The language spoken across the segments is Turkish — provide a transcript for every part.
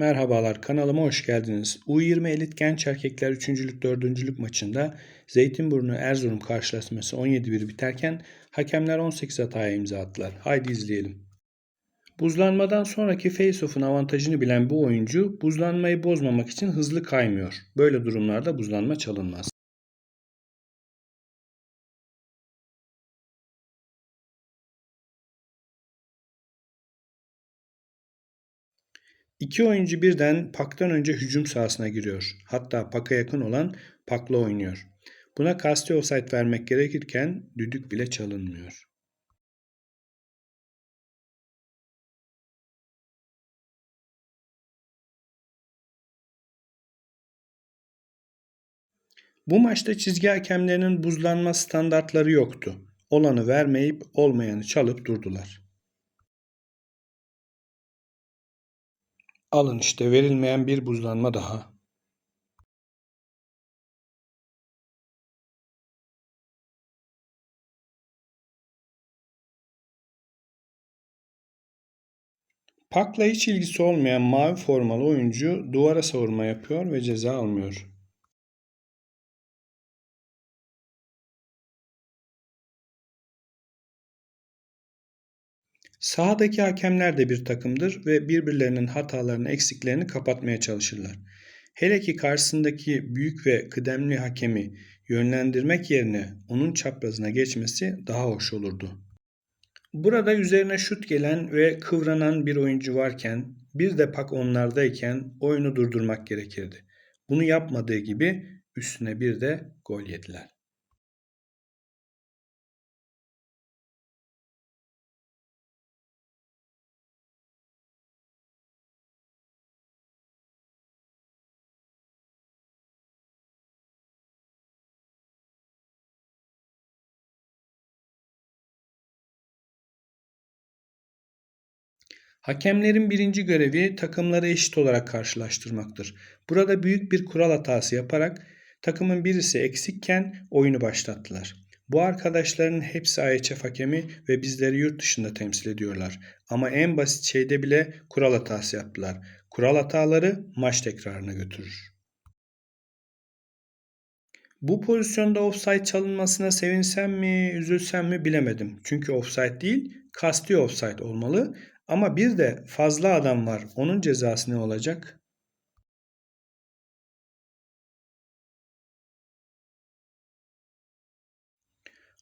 Merhabalar kanalıma hoş geldiniz. U20 Elit Genç Erkekler 3. Lig 4. Lig maçında Zeytinburnu Erzurum karşılaşması 17-1 biterken hakemler 18 hataya imza attılar. Haydi izleyelim. Buzlanmadan sonraki face-off'un avantajını bilen bu oyuncu buzlanmayı bozmamak için hızlı kaymıyor. Böyle durumlarda buzlanma çalınmaz. İki oyuncu birden paktan önce hücum sahasına giriyor. Hatta paka yakın olan pakla oynuyor. Buna kasti offside vermek gerekirken düdük bile çalınmıyor. Bu maçta çizgi hakemlerinin buzlanma standartları yoktu. Olanı vermeyip olmayanı çalıp durdular. Alın işte verilmeyen bir buzlanma daha. Pak'la hiç ilgisi olmayan mavi formalı oyuncu duvara savurma yapıyor ve ceza almıyor. Sahadaki hakemler de bir takımdır ve birbirlerinin hatalarını, eksiklerini kapatmaya çalışırlar. Hele ki karşısındaki büyük ve kıdemli hakemi yönlendirmek yerine onun çaprazına geçmesi daha hoş olurdu. Burada üzerine şut gelen ve kıvranan bir oyuncu varken bir de pak onlardayken oyunu durdurmak gerekirdi. Bunu yapmadığı gibi üstüne bir de gol yediler. Hakemlerin birinci görevi takımları eşit olarak karşılaştırmaktır. Burada büyük bir kural hatası yaparak takımın birisi eksikken oyunu başlattılar. Bu arkadaşların hepsi IHF hakemi ve bizleri yurt dışında temsil ediyorlar. Ama en basit şeyde bile kural hatası yaptılar. Kural hataları maç tekrarına götürür. Bu pozisyonda offside çalınmasına sevinsem mi, üzülsem mi bilemedim. Çünkü offside değil, kasti offside olmalı ama bir de fazla adam var. Onun cezası ne olacak?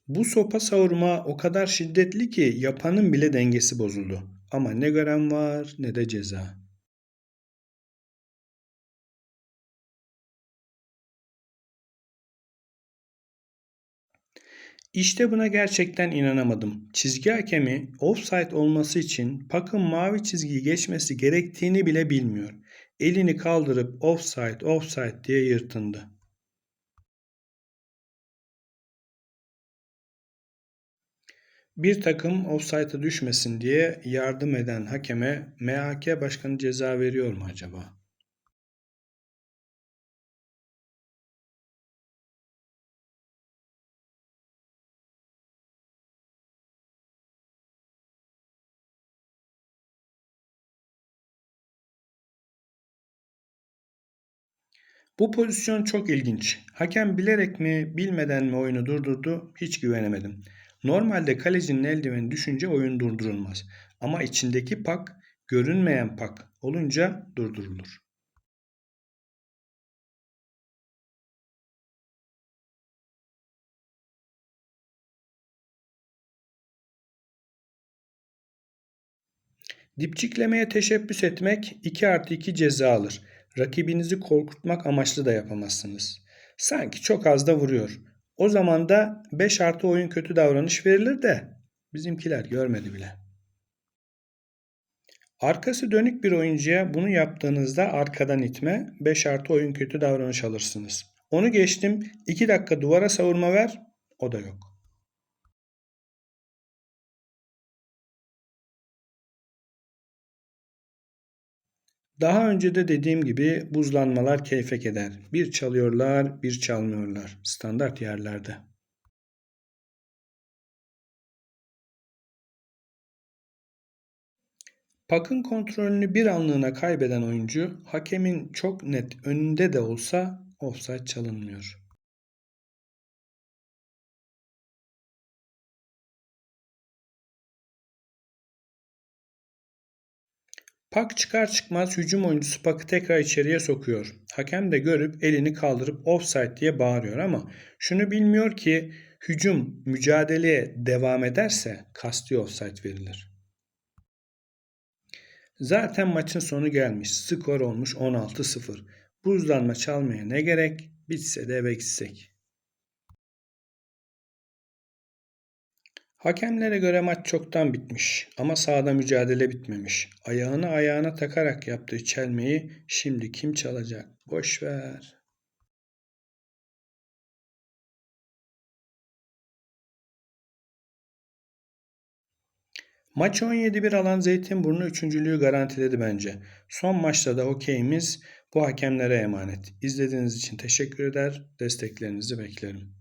Bu sopa savurma o kadar şiddetli ki yapanın bile dengesi bozuldu. Ama ne gören var ne de ceza. İşte buna gerçekten inanamadım. Çizgi hakemi offside olması için pakın mavi çizgiyi geçmesi gerektiğini bile bilmiyor. Elini kaldırıp offside offside diye yırtındı. Bir takım offside'a düşmesin diye yardım eden hakeme MHK başkanı ceza veriyor mu acaba? Bu pozisyon çok ilginç. Hakem bilerek mi bilmeden mi oyunu durdurdu hiç güvenemedim. Normalde kalecinin eldiveni düşünce oyun durdurulmaz. Ama içindeki pak görünmeyen pak olunca durdurulur. Dipçiklemeye teşebbüs etmek 2 artı 2 ceza alır. Rakibinizi korkutmak amaçlı da yapamazsınız. Sanki çok az da vuruyor. O zaman da 5 artı oyun kötü davranış verilir de bizimkiler görmedi bile. Arkası dönük bir oyuncuya bunu yaptığınızda arkadan itme 5 artı oyun kötü davranış alırsınız. Onu geçtim 2 dakika duvara savurma ver o da yok. Daha önce de dediğim gibi buzlanmalar keyfek eder. Bir çalıyorlar, bir çalmıyorlar. Standart yerlerde. Pak'ın kontrolünü bir anlığına kaybeden oyuncu hakemin çok net önünde de olsa offside çalınmıyor. Pak çıkar çıkmaz hücum oyuncusu Pak'ı tekrar içeriye sokuyor. Hakem de görüp elini kaldırıp offside diye bağırıyor ama şunu bilmiyor ki hücum mücadeleye devam ederse kasti offside verilir. Zaten maçın sonu gelmiş. Skor olmuş 16-0. Buzlanma çalmaya ne gerek? Bitse de eve gitsek. Hakemlere göre maç çoktan bitmiş ama sahada mücadele bitmemiş. Ayağını ayağına takarak yaptığı çelmeyi şimdi kim çalacak? Boş ver. Maç 17-1 alan Zeytinburnu üçüncülüğü garantiledi bence. Son maçta da okeyimiz bu hakemlere emanet. İzlediğiniz için teşekkür eder. Desteklerinizi beklerim.